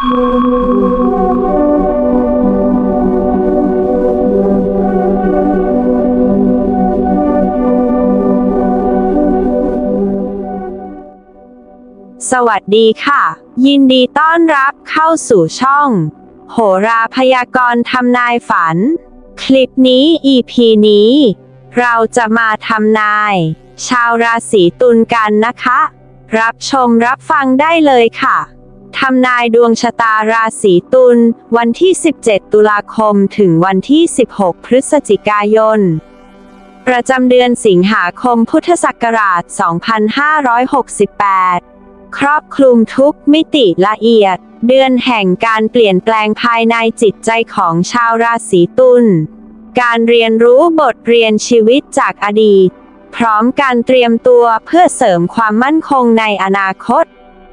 สวัสดีค่ะ ยินดีต้อนรับเข้าสู่ช่อง โหราพยากรณ์ทำนายฝัน คลิปนี้ EP นี้ เราจะมาทำนาย ชาวราศีตุลกันนะคะ รับชมรับฟังได้เลยค่ะ ทำนายดวงชะตาราศีตุล วันที่ 17 ตุลาคม ถึงวันที่ 16 พฤศจิกายน ประจำเดือนสิงหาคมพุทธศักราช 2568 ครอบคลุมทุกมิติละเอียด เดือนแห่งการเปลี่ยนแปลงภายในจิตใจของชาวราศีตุล การเรียนรู้บทเรียนชีวิตจากอดีต พร้อมการเตรียมตัวเพื่อเสริมความมั่นคงในอนาคต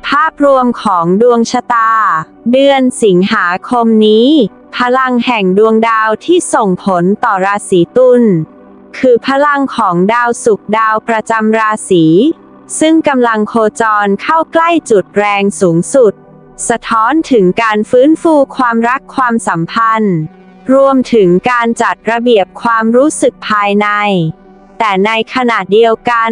ภาพรวมของดวงชะตา เดือนสิงหาคมนี้ พลังแห่งดวงดาวที่ส่งผลต่อราศีตุลคือพลังของดาวศุกร์ดาวประจำราศี ซึ่งกำลังโคจรเข้าใกล้จุดแรงสูงสุด สะท้อนถึงการฟื้นฟูความรักความสัมพันธ์ รวมถึงการจัดระเบียบความรู้สึกภายใน แต่ในขณะเดียวกัน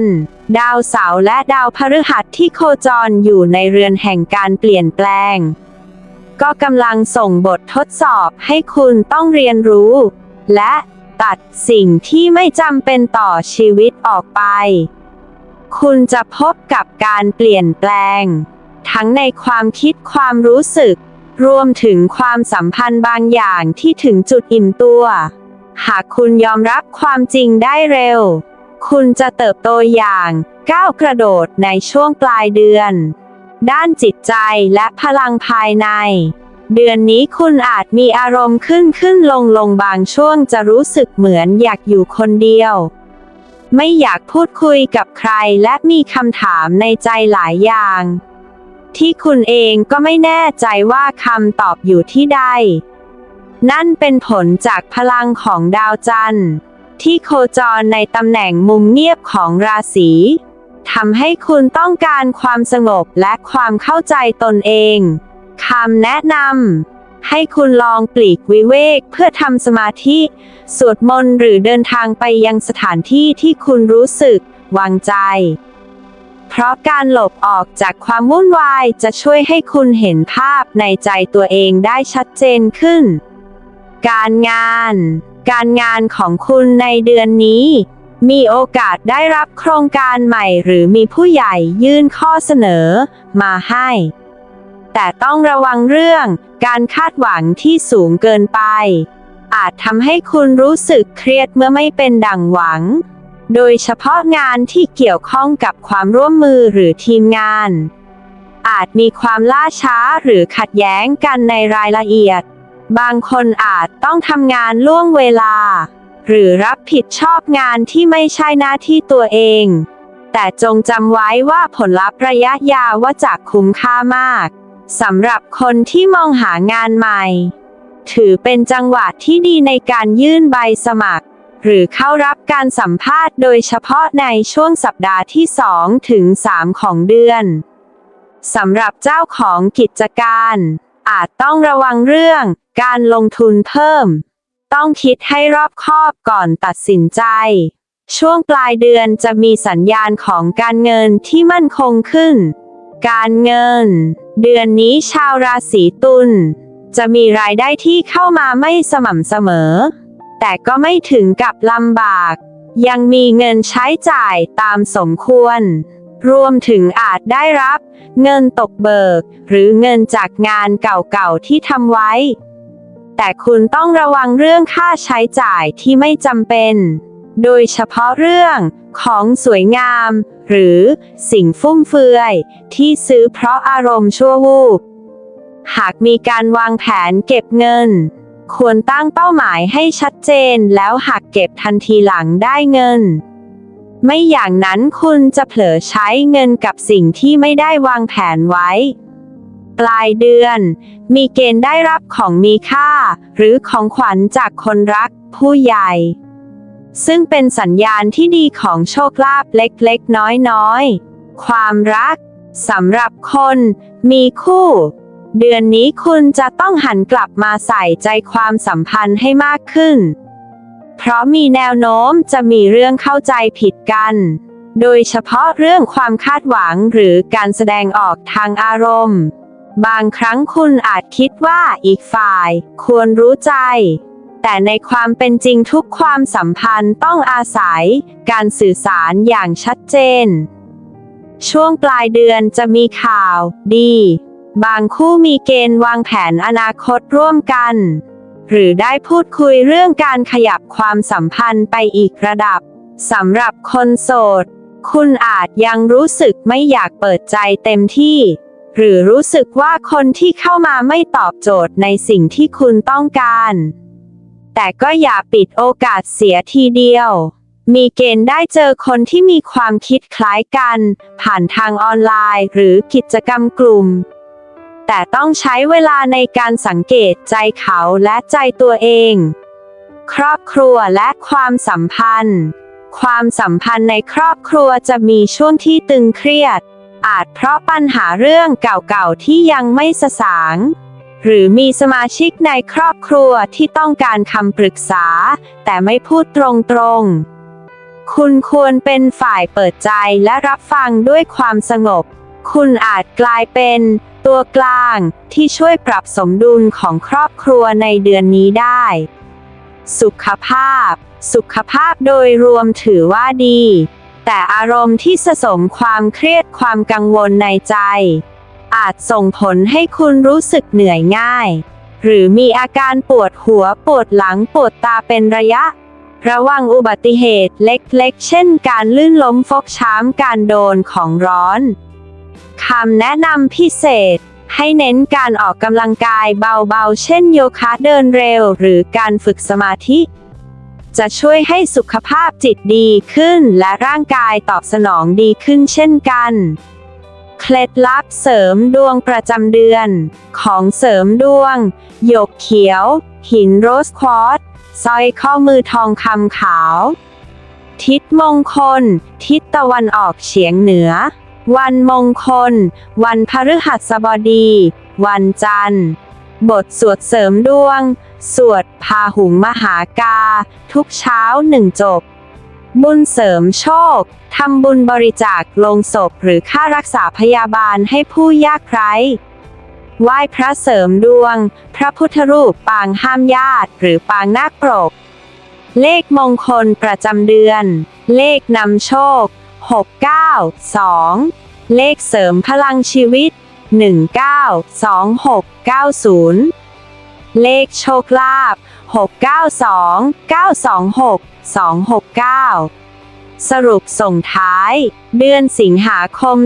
ดาวเสาร์และดาวพฤหัสที่โคจรอยู่ในเรือนแห่งการเปลี่ยนแปลง ก็กำลังส่งบททดสอบให้คุณต้องเรียนรู้ และตัดสิ่งที่ไม่จำเป็นต่อชีวิตออกไป คุณจะพบกับการเปลี่ยนแปลง ทั้งในความคิดความรู้สึก รวมถึงความสัมพันธ์บางอย่างที่ถึงจุดอิ่มตัว หากคุณยอมรับความจริงได้เร็ว คุณจะเติบโตอย่างก้าวกระโดดในช่วงปลายเดือน ด้านจิตใจและพลังภายใน เดือนนี้คุณอาจมีอารมณ์ขึ้นขึ้นลงลงบางช่วงจะรู้สึกเหมือนอยากอยู่คนเดียว ไม่อยากพูดคุยกับใครและมีคำถามในใจหลายอย่าง ที่คุณเองก็ไม่แน่ใจว่าคำตอบอยู่ที่ใด นั่นเป็นผลจากพลังของดาวจันทร์ ที่โคจรในตำแหน่งมุมเงียบของราศีทำให้คุณต้องการความสงบและความเข้าใจตนเอง คำแนะนำให้คุณลองปลีกวิเวกเพื่อทำสมาธิ สวดมนต์หรือเดินทางไปยังสถานที่ที่คุณรู้สึก วางใจ เพราะการหลบออกจากความวุ่นวายจะช่วยให้คุณเห็นภาพในใจตัวเองได้ชัดเจนขึ้น การงาน การงานของคุณในเดือนนี้ มีโอกาสได้รับโครงการใหม่หรือมีผู้ใหญ่ยื่นข้อเสนอ มาให้ แต่ต้องระวังเรื่อง การคาดหวังที่สูงเกินไป อาจทำให้คุณรู้สึกเครียดเมื่อไม่เป็นดังหวัง โดยเฉพาะงานที่เกี่ยวข้องกับความร่วมมือหรือทีมงานอาจมีความล่าช้าหรือขัดแย้งกันในรายละเอียด บางคนอาจต้องทำงานล่วงเวลา หรือรับผิดชอบงานที่ไม่ใช่หน้าที่ตัวเอง แต่จงจำไว้ว่าผลลัพธ์ระยะยาวว่าจะคุ้มค่ามากสำหรับคนที่มองหางานใหม่ ถือเป็นจังหวะที่ดีในการยื่นใบสมัคร หรือเข้ารับการสัมภาษณ์โดยเฉพาะในช่วงสัปดาห์ที่2ถึง3ของเดือนสำหรับเจ้าของกิจการ อาจต้องระวังเรื่อง การลงทุนเพิ่ม ต้องคิดให้รอบคอบก่อนตัดสินใจ ช่วงปลายเดือนจะมีสัญญาณของการเงินที่มั่นคงขึ้น การเงิน เดือนนี้ชาวราศีตุลจะมีรายได้ที่เข้ามาไม่สม่ำเสมอ แต่ก็ไม่ถึงกับลำบาก ยังมีเงินใช้จ่ายตามสมควร รวมถึงอาจได้รับเงินตกเบิก หรือเงินจากงานเก่าๆที่ทำไว้ แต่คุณต้องระวังเรื่องค่าใช้จ่ายที่ไม่จำเป็น โดยเฉพาะเรื่องของสวยงาม หรือสิ่งฟุ่มเฟือย ที่ซื้อเพราะอารมณ์ชั่ววูบ หากมีการวางแผนเก็บเงิน ควรตั้งเป้าหมายให้ชัดเจนแล้วหักเก็บทันทีหลังได้เงิน ไม่อย่างนั้นคุณจะเผลอใช้เงินกับสิ่งที่ไม่ได้วางแผนไว้ ปลายเดือน มีเกณฑ์ได้รับของมีค่า หรือของขวัญจากคนรัก ผู้ใหญ่ ซึ่งเป็นสัญญาณที่ดีของโชคลาภเล็กๆ น้อยๆ ความรักสำหรับคน มีคู่ เดือนนี้คุณจะต้องหันกลับมาใส่ใจความสัมพันธ์ให้มากขึ้น เพราะมีแนวโน้มจะมีเรื่องเข้าใจผิดกัน โดยเฉพาะเรื่องความคาดหวังหรือการแสดงออกทางอารมณ์ บางครั้งคุณอาจคิดว่าอีกฝ่ายควรรู้ใจ แต่ในความเป็นจริงทุกความสัมพันธ์ต้องอาศัย การสื่อสารอย่างชัดเจน ช่วงปลายเดือนจะมีข่าว ดี บางคู่มีเกณฑ์วางแผนอนาคตร่วมกัน หรือได้พูดคุยเรื่องการขยับความสัมพันธ์ไปอีกระดับสำหรับคนโสด คุณอาจยังรู้สึกไม่อยากเปิดใจเต็มที่ หรือรู้สึกว่าคนที่เข้ามาไม่ตอบโจทย์ในสิ่งที่คุณต้องการ แต่ก็อย่าปิดโอกาสเสียทีเดียว มีเกณฑ์ได้เจอคนที่มีความคิดคล้ายกัน ผ่านทางออนไลน์ หรือกิจกรรมกลุ่ม แต่ต้องใช้เวลาในการสังเกตใจเขาและใจตัวเอง ครอบครัวและความสัมพันธ์ ความสัมพันธ์ในครอบครัวจะมีช่วงที่ตึงเครียด อาจเพราะปัญหาเรื่องเก่าๆที่ยังไม่สสาง หรือมีสมาชิกในครอบครัวที่ต้องการคำปรึกษา แต่ไม่พูดตรงๆ คุณควรเป็นฝ่ายเปิดใจและรับฟังด้วยความสงบ คุณอาจกลายเป็นตัวกลางที่ช่วยปรับสมดุลของครอบครัวในเดือนนี้ได้ สุขภาพ สุขภาพโดยรวมถือว่าดี แต่อารมณ์ที่สะสมความเครียดความกังวลในใจ อาจส่งผลให้คุณรู้สึกเหนื่อยง่าย หรือมีอาการปวดหัวปวดหลังปวดตาเป็นระยะ ระวังอุบัติเหตุเล็กๆเช่น การลื่นล้มฟกช้ำการโดนของร้อน คำแนะนำพิเศษ ให้เน้นการออกกำลังกายเบาๆ เช่นโยคะเดินเร็ว หรือการฝึกสมาธิ จะช่วยให้สุขภาพจิตดีขึ้น และร่างกายตอบสนองดีขึ้นเช่นกันเคล็ดลับเสริมดวงประจำเดือน ของเสริมดวง หยกเขียว หินโรสควอตสร้อยข้อมือทองคำขาว ทิศมงคล ทิศตะวันออกเฉียงเหนือ วันมงคล วันพฤหัสบดี วันจันทร์ บทสวดเสริมดวง สวดพาหุงมหากา ทุกเช้าหนึ่งจบ บุญเสริมโชค ทำบุญบริจาคลงศพหรือค่ารักษาพยาบาลให้ผู้ยากไร้ไหว้พระเสริมดวง พระพุทธรูปปางห้ามญาติ หรือปางนาคปรก เลขมงคลประจำเดือน เลขนำโชค 692 เลขเสริมพลังชีวิต 192690 เลขโชคลาภ692 926 269 สรุปส่งท้าย เดือนสิงหาคม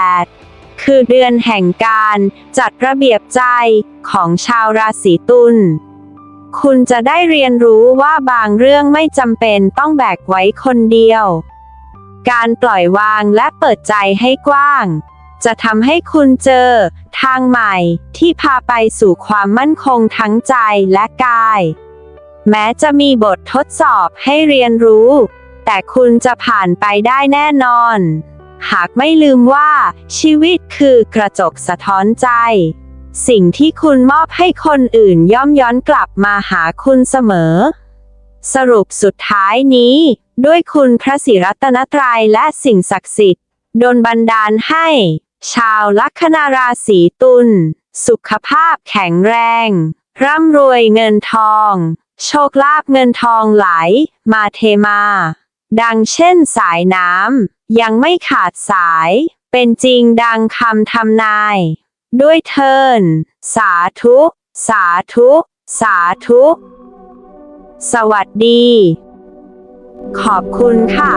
2568 คือเดือนแห่งการจัดระเบียบใจของชาวราศีตุล คุณจะได้เรียนรู้ว่าบางเรื่องไม่จำเป็นต้องแบกไว้คนเดียว การปล่อยวางและเปิดใจให้กว้าง จะทำให้คุณเจอ ทางใหม่ที่พาไปสู่ความมั่นคงทั้งใจและกาย แม้จะมีบททดสอบให้เรียนรู้ แต่คุณจะผ่านไปได้แน่นอน หากไม่ลืมว่าชีวิตคือกระจกสะท้อนใจ สิ่งที่คุณมอบให้คนอื่นย่อมย้อนกลับมาหาคุณเสมอ สรุปสุดท้ายนี้ ด้วยคุณพระศิรัตนตรัยและสิ่งศักดิ์สิทธิ์ดลบันดาลให้ ชาวลัคนาราศีตุลสุขภาพแข็งแรง ร่ำรวยเงินทอง โชคลาภเงินทองไหล มาเทมา ดังเช่นสายน้ำยังไม่ขาดสาย เป็นจริงดังคำทำนาย ด้วยเทิน สาธุ สาธุ สาธุ สวัสดี ขอบคุณค่ะ